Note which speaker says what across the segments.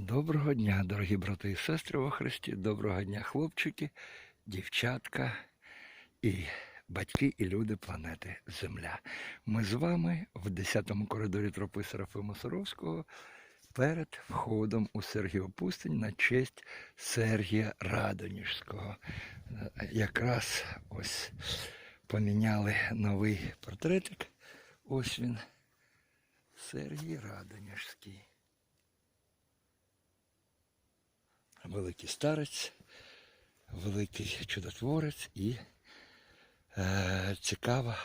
Speaker 1: Доброго дня, дорогі брати і сестри во Христі, доброго дня, хлопчики, дівчатка і батьки і люди планети Земля. Ми з вами в 10-му коридорі тропи Серафима Саровського перед входом у Сергіопустинь на честь Сергія Радоніжського. Якраз ось поміняли новий портретик. Ось він. Сергій Радоніжський. Великий старець, великий чудотворець і е, цікава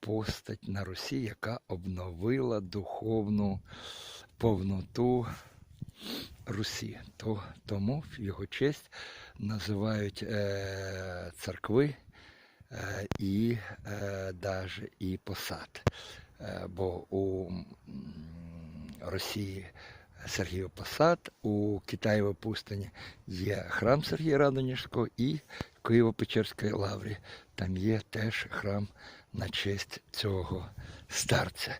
Speaker 1: постать на Русі, яка обновила духовну повноту Русі. То, тому в його честь називають е, церкви е, і е, даже і посад. Е, бо у Росії Сергію Посад, у Китаєвій пустині є храм Сергія Радоніжського і в Києво-Печерській лаврі. Там є теж храм на честь цього старця.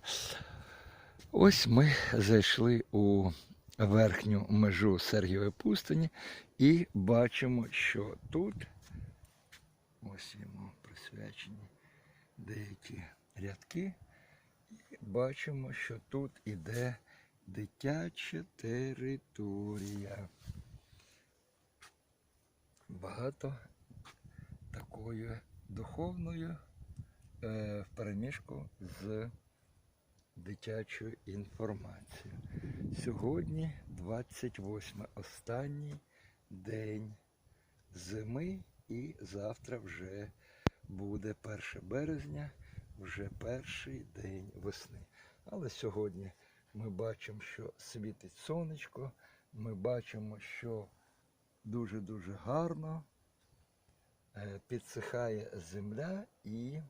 Speaker 1: Ось ми зайшли у верхню межу Сергієвої пустині і бачимо, що тут ось йому присвячені деякі рядки. І бачимо, що тут іде дитяча територія. Багато такою духовною е, в переміжку з дитячою інформацією. Сьогодні 28 останній день зими і завтра вже буде 1 березня, вже перший день весни. Але сьогодні ми бачимо, що світить сонечко, ми бачимо, що дуже-дуже гарно е, підсихає земля і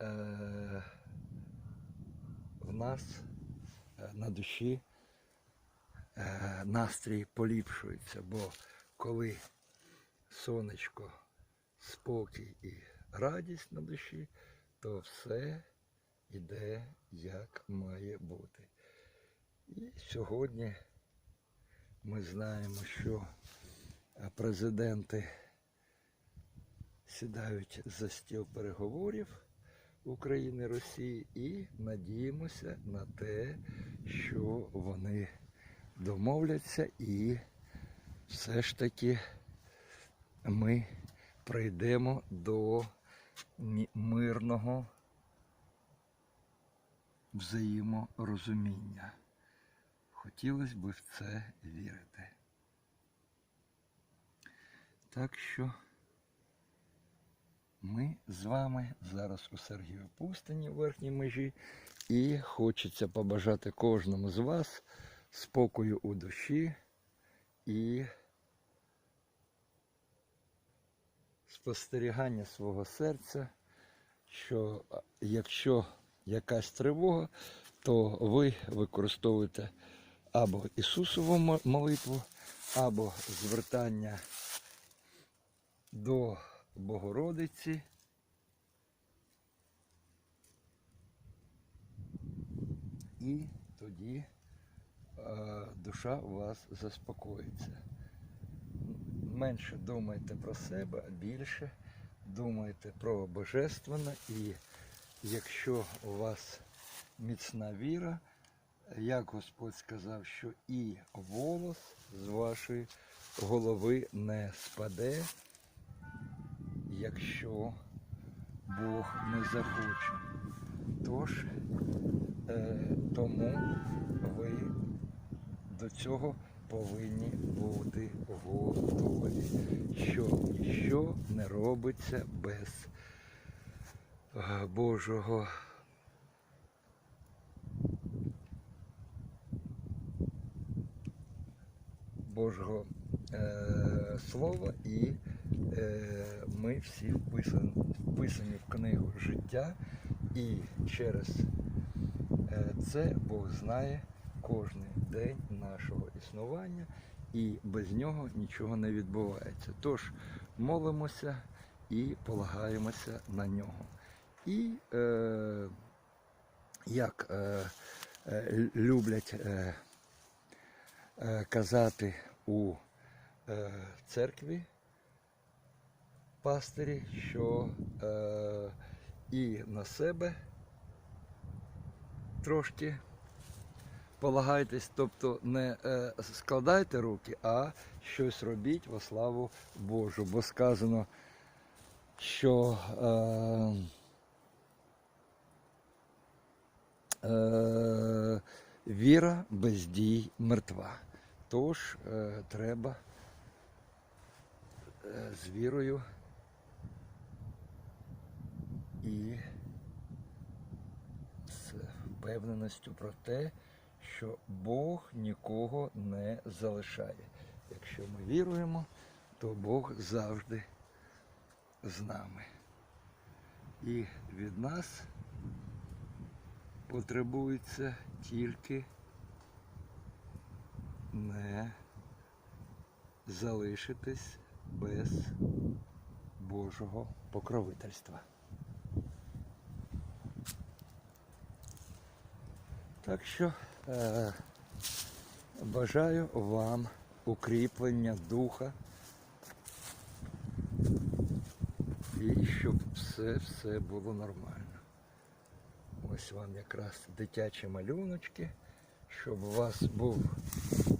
Speaker 1: е, в нас е, на душі настрій поліпшується, бо коли сонечко, спокій і радість на душі, то все іде як має бути. І сьогодні ми знаємо, що е, президенти сідають за стіл переговорів України Росії і надіємося на те, що вони домовляться і все ж таки ми прийдемо до мирного взаєморозуміння. Хотілося б в це вірити. Так що ми з вами зараз у Сергію Пустині в верхній межі і хочеться побажати кожному з вас спокою у душі і спостерігання свого серця, що якщо якась тривога, то ви використовуєте або Ісусову молитву, або звертання до Богородиці. І тоді е, душа у вас заспокоїться. Менше думайте про себе, більше думайте про Божественне і якщо у вас міцна віра, як Господь сказав, що і волос з вашої голови не спаде, якщо Бог не захоче. Тож е, тому ви до цього повинні бути готові, що ніщо не робиться без Божого Божого е, Слова і е, ми всі вписані, вписані в книгу життя і через е, це Бог знає кожен день нашого існування і без нього нічого не відбувається. Тож молимося і полагаємося на нього. І е, як е, е, люблять е, е, казати у е, церкві пастирі, що е, і на себе трошки полагайтесь, тобто не е, складайте руки, а щось робіть во славу Божу. Бо сказано, що е, е, віра без дій мертва. Тож е, треба е, з вірою і з впевненістю про те, що Бог нікого не залишає. Якщо ми віруємо, то Бог завжди з нами. І від нас потребується тільки не залишитись без Божого покровительства. Так що е, бажаю вам укріплення духа і щоб все, все було нормально. Ось вам якраз дитячі малюночки, щоб у вас був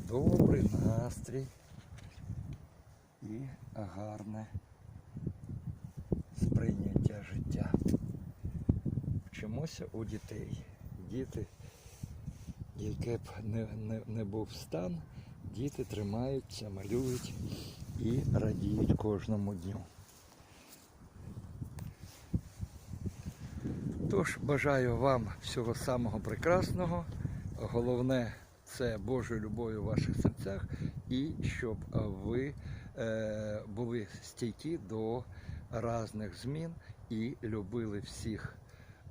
Speaker 1: добрий настрій і гарне сприйняття життя. Вчимося у дітей. Діти, яке б не, не, не був стан, діти тримаються, малюють і радіють кожному дню. Тож бажаю вам всього самого прекрасного. Головне це Божою любов'ю у ваших серцях, і щоб е, ви е, були стійкі до різних змін і любили всіх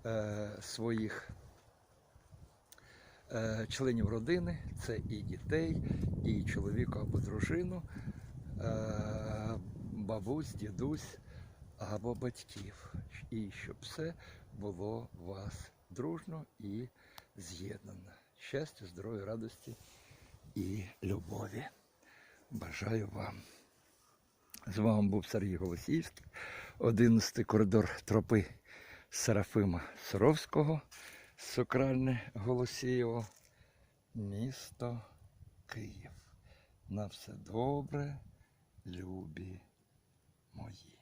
Speaker 1: е, своїх е, членів родини, це і дітей, і чоловіка або дружину, е, бабусь, дідусь або батьків. І щоб все було у вас дружно і з'єднано. Щастя, здоров'я, радості і любові. Бажаю вам. З вами був Сергій Голосіївський, 11 коридор тропи Серафима Саровського, Сокральне Голосієво, місто Київ. На все добре, любі мої.